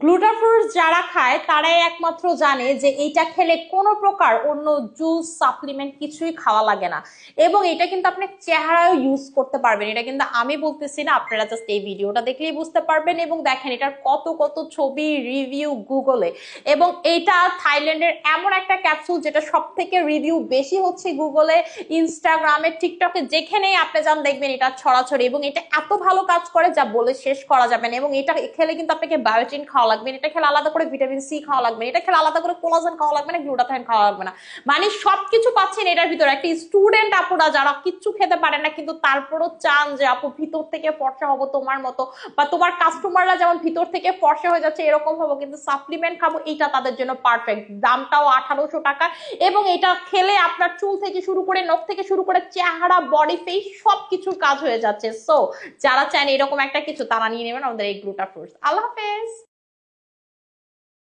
গ্লুটাফ্রুটস যারা খায়, তারাই একমাত্র জানে যে এইটা খেলে কোনো প্রকার অন্য জুস সাপ্লিমেন্ট কিছুই খাওয়া লাগে না। এবং এটা কিন্তু আপনি চেহারায় ইউজ করতে পারবেন। এটা কিন্তু আমি বলতেছি না, আপনারা জাস্ট এই ভিডিওটা দেখলেই বুঝতে পারবেন। এবং দেখেন, এটার কত কত ছবি রিভিউ গুগলে এবং এটা থাইল্যান্ডের এমন একটা ক্যাপসুল যেটা সব থেকে রিভিউ বেশি হচ্ছে গুগলে ইনস্টাগ্রামে টিকটকে যেখানেই আপনি যান দেখবেন এটা ছড়াছড়ি। এবং এটা এত ভালো কাজ করে যা বলে শেষ করা যাবে না। এবং এটা খেলে কিন্তু আপনাকে বায়োটিন খাওয়া লাগবে এটা খেলে আলাদা করে ভিটামিন সি খাওয়া লাগবে এটা খেলে আলাদা করে কোলাজেন খাওয়া লাগবে না গ্লুটাথাইন খাওয়া লাগবে না। মানে সবকিছু পাচ্ছেন এটার ভিতরে। একটা স্টুডেন্ট আপুরা যারা কিচ্ছু খেতে পারে না, কিন্তু তারপরও চান যে, আপু, ভিতর থেকে ফর্সা হব তোমার মতো। বা তোমার কাস্টমাররা যেমন ভিতর থেকে ফর্সা হয়ে যাচ্ছে, এরকম হব, কিন্তু সাপ্লিমেন্ট খাব, এটা তাদের জন্য পারফেক্ট দামটাও আঠারোশো টাকা এবং এটা খেলে আপনার চুল থেকে শুরু করে, নখ থেকে শুরু করে, চেহারা বডি ফেস সব কিছুর কাজ হয়ে যাচ্ছে। সো যারা চান এরকম একটা কিছু, তারা নিয়ে নেবেন আমাদের এই গ্লুটা ফ্রুটস আল্লাহ হাফেজ।